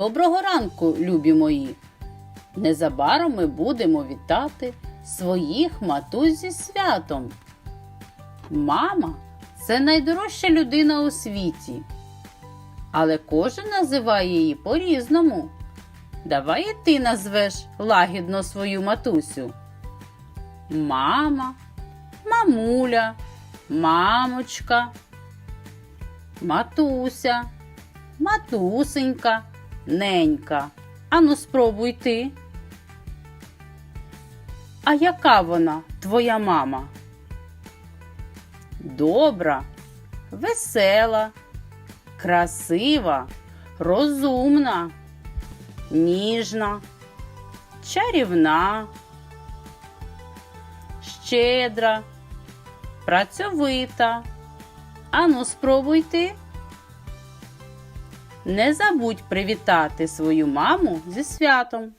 Доброго ранку, любі мої! Незабаром ми будемо вітати своїх матусь зі святом. Мама це найдорожча людина у світі, але кожен називає її по-різному. Давай і ти назвеш лагідно свою матусю. Мама, мамуля, мамочка, матуся, матусенька, ненька. Ану, спробуй ти. А яка вона, твоя мама? Добра, весела, красива, розумна, ніжна, чарівна, щедра, працьовита. Ану, спробуй ти. Не забудь привітати свою маму зі святом.